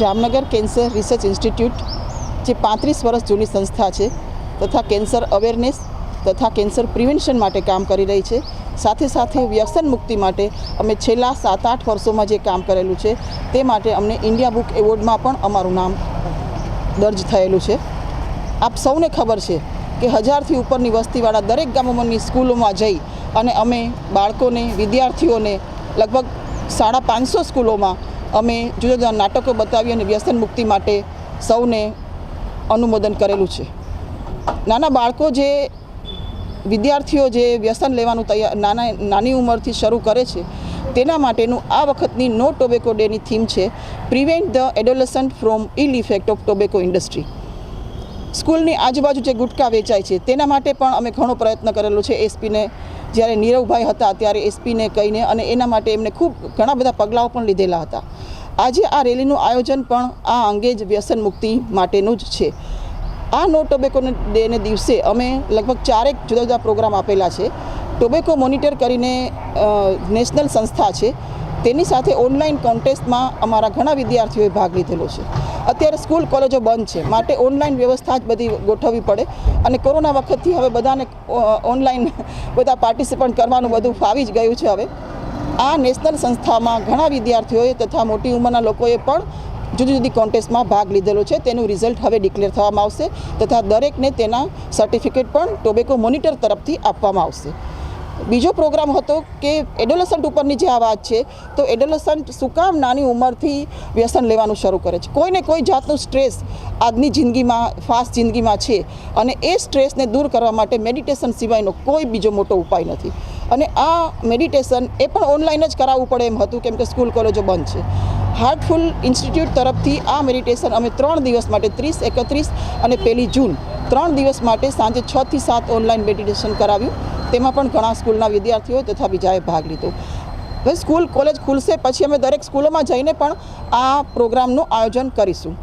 Jamnagar cancer research institute, જે પાંત્રીસ વર્ષ જૂની સંસ્થા છે, તથા કેન્સર અવેરનેસ તથા કેન્સર પ્રિવેન્શન માટે કામ કરી રહી છે. સાથે સાથે વ્યસન મુક્તિ માટે અમે છેલ્લા સાત આઠ વર્ષોમાં જે કામ કરેલું છે, તે માટે અમને ઇન્ડિયા બુક એવોર્ડમાં પણ અમારું નામ દર્જ થયેલું છે. આપ સૌને ખબર છે કે હજારથી ઉપરની વસ્તીવાળા દરેક ગામોમાંની સ્કૂલોમાં જઈ અને અમે બાળકોને, વિદ્યાર્થીઓને લગભગ સાડા પાંચસો સ્કૂલોમાં અમે જુદા જુદા નાટકો બતાવી અને વ્યસન મુક્તિ માટે સૌને અનુમોદન કરેલું છે. નાના બાળકો જે વિદ્યાર્થીઓ જે વ્યસન લેવાનું તૈયાર નાના, નાની ઉંમરથી શરૂ કરે છે, તેના માટેનું આ વખતની નો ટોબેકો ડેની થીમ છે, prevent the adolescent from ill effect of tobacco industry. સ્કૂલની આજુબાજુ જે ગુટકા વેચાય છે, તેના માટે પણ અમે ઘણો પ્રયત્ન કરેલો છે. એસપીને જ્યારે નીરવભાઈ હતા, ત્યારે એસપીને કહીને અને એના માટે એમને ખૂબ ઘણા બધા પગલાઓ પણ લીધેલા હતા. આજે આ રેલીનું આયોજન પણ આ અંગે જ વ્યસન મુક્તિ માટેનું જ છે. આ નો ટોબેકોને ડેને દિવસે અમે લગભગ ચારેક જુદા જુદા પ્રોગ્રામ આપેલા છે. ટોબેકો મોનિટર કરીને નેશનલ સંસ્થા છે. તેની સાથે ઓનલાઈન કોન્ટેસ્ટમાં અમારા ઘણા વિદ્યાર્થીઓએ ભાગ લીધેલો છે. અત્યારે સ્કૂલ કોલેજો બંધ છે, માટે ઓનલાઈન વ્યવસ્થા જ બધી ગોઠવવી પડે અને કોરોના વખતથી હવે બધાને ઓનલાઈન બધા પાર્ટિસિપન્ટ કરવાનું બધું ફાવી જ ગયું છે હવે. આ નેશનલ સંસ્થામાં ઘણા વિદ્યાર્થીઓએ તથા મોટી ઉંમરના લોકોએ પણ જુદી જુદી કોન્ટેસ્ટમાં ભાગ લીધેલો છે. તેનું રિઝલ્ટ હવે ડિક્લેર થવામાં આવશે તથા દરેકને તેના સર્ટિફિકેટ પણ ટોબેકો મોનિટર તરફથી આપવામાં આવશે. બીજો પ્રોગ્રામ હતો કે એડોલસન્ટ ઉપરની જે આ વાત છે, તો એડોલસન્ટ શું કામ નાની ઉંમરથી વ્યસન લેવાનું શરૂ કરે છે. કોઈને કોઈ જાતનું સ્ટ્રેસ આજની જિંદગીમાં ફાસ્ટ જિંદગીમાં છે અને એ સ્ટ્રેસને દૂર કરવા માટે મેડિટેશન સિવાયનો કોઈ બીજો મોટો ઉપાય નથી. અને આ મેડિટેશન એ પણ ઓનલાઈન જ કરાવવું પડે એમ હતું, કેમ કે સ્કૂલ કોલેજો બંધ છે. હાર્ટફુલ ઇન્સ્ટિટ્યૂટ તરફથી આ મેડિટેશન અમે ત્રણ દિવસ માટે, ત્રીસ, એકત્રીસ અને પહેલી જૂન, ત્રણ દિવસ માટે સાંજે છથી સાત ઓનલાઈન મેડિટેશન કરાવ્યું. તેમાં પણ ઘણા સ્કૂલના વિદ્યાર્થીઓ તથા બીજાએ ભાગ લીધો. હવે સ્કૂલ, કોલેજ ખુલશે, પછી અમે દરેક સ્કૂલોમાં જઈને પણ આ પ્રોગ્રામનું આયોજન કરીશું.